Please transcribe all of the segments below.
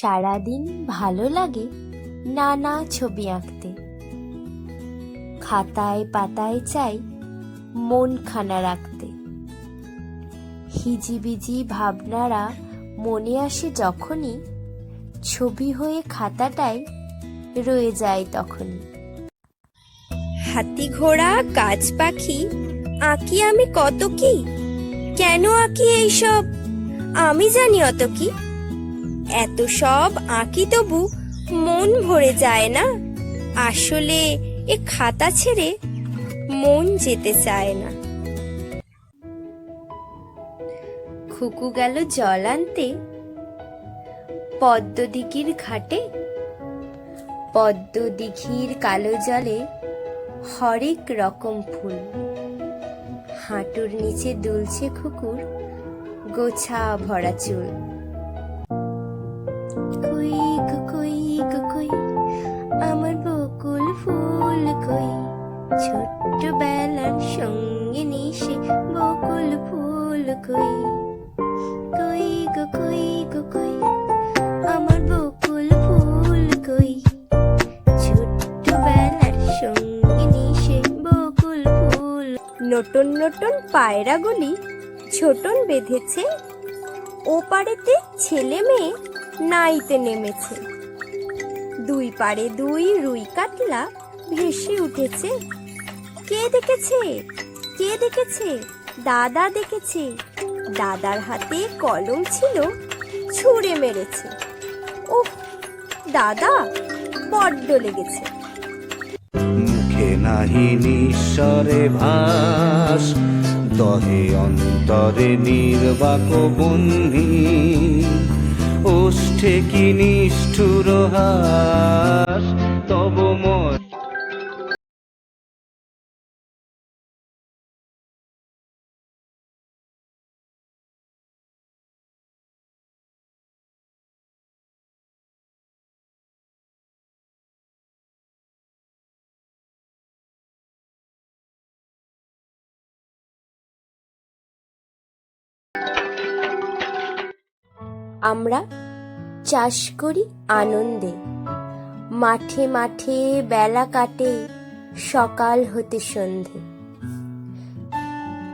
সারাদিন ভালো লাগে নানা ছবি আঁকতে। খাতায় পাতায় চাই মন খানা রাখতে। হিজিবিজি ভাবনারা মনে আসে যখনই ছবি হয়ে খাতাটায় রয়ে যায় তখনই। হাতি ঘোড়া গাছ পাখি, আঁকি আমি কত কি? কেন আঁকি এইসব? আমি জানি অত কি। এত সব আঁকি তবু মন ভরে যায় না। আসলে এ খাতা ছেড়ে মন যেতে চায় না। খুকু গেল জল আনতে। পদ্ম দিঘির ঘাটে পদ্ম দিঘির কালো জলে হরেক রকম ফুল। হাঁটুর নিচে দুলছে খুকুর গোছা ভরা চুল। কই কই কই, আমার বকুল ফুল কই। ছোট্ট বেলার সঙ্গে নিশে বকুল ফুল কই। কই কই? আমার বকুল কই? বকুল নতুন নতুন পায়রাগুলি ছোটন বেঁধেছে। ও ওপারেতে ছেলে মেয়ে নাইতে নেমেছে। দুই পারে দুই রুই কাতলা ভেসে উঠেছে। কে দেখেছে? কে দেখেছে? দাদা দেখেছে। দাদার হাতে কলম ছিল, ছুঁড়ে মেরেছে। ওহ, দাদা, বড্ড লেগেছে। মুখে নাহি নিঃস্বরে ভাস, দহে অন্তরে নির্বাক বন্দি ওষ্ঠে কি নিষ্ঠুর হাস, তব মন আমরা চাষ করি আনন্দে। মাঠে মাঠে বেলা কাটে, সকাল হতে সন্ধে।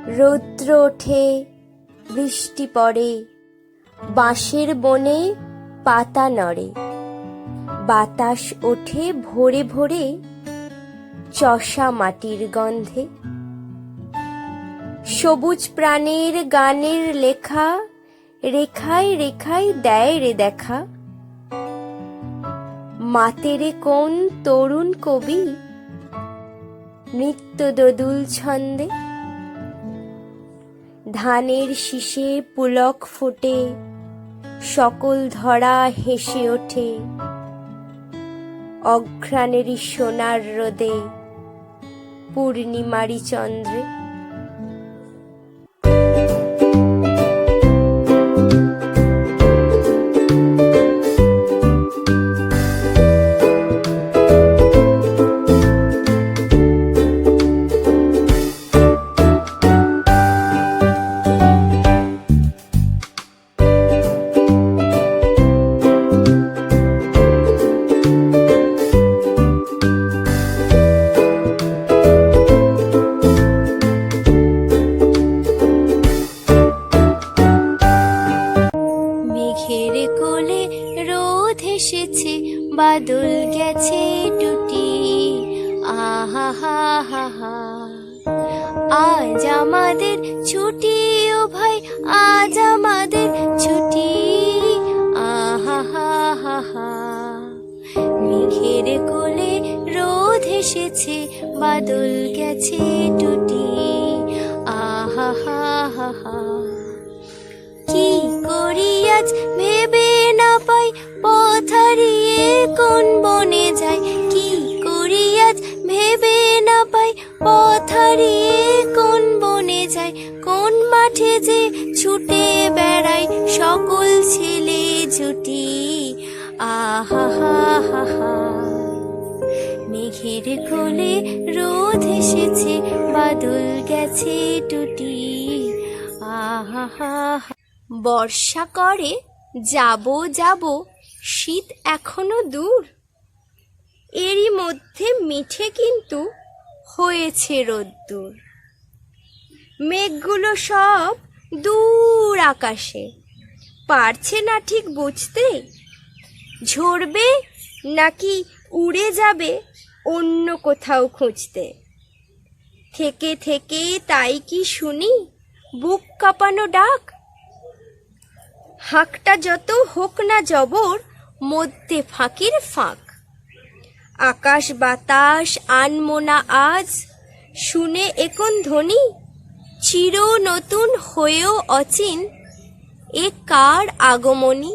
রৌদ্র ওঠে, বৃষ্টি পড়ে, বাঁশের বনে পাতা নড়ে। বাতাস ওঠে ভোরে ভোরে, চষা মাটির গন্ধে। সবুজ প্রাণের গানের লেখা রেখায় রেখায় দেয় রে দেখা। মাতেরে কোন তরুণ কবি? নৃত্য দোদুল ছন্দে। ধানের শীষে পুলক ফোটে, সকল ধরা হেসে ওঠে। অঘ্রাণেরই সোনার রোদে পূর্ণিমারি চন্দ্রে। হা হা হা হা আজ আমাদের ছুটি, ও ভাই, আজ আমাদের ছুটি। আহা হা হা হা মেঘের কোলে রোদ এসেছে, বাদল গেছে টুটি আহা হা হা হা কি করি আজ ভেবে না পাই পথারিয়ে কোন বনে যায় ভেবে না পাই পথ হারিয়ে কোন বনে যায় কোন মাঠে যে ছুটে বেড়ায় সকল ছেলে ছুটি আহা, হা মেঘের কোলে রোদ এসেছে, বাদল গেছে টুটি। আহা। বর্ষা করে, যাব যাব, শীত এখনও দূর। এরই মধ্যে মিঠে কিন্তু হয়েছে রোদ্দুর। মেঘগুলো সব দূর আকাশে। পারছে না ঠিক বুঝতে? ঝরবে নাকি উড়ে যাবে অন্য কোথাও খুঁজতে? থেকে থেকে তাই কি শুনি বুক কাঁপানো ডাক? হাঁকটা যত হোক না জবর, মধ্যে ফাঁকির ফাঁক। আকাশ বাতাস আনমোনা আজ শুনে এখন ধ্বনি চির নতুন হয়েও অচিন এ কার আগমনী?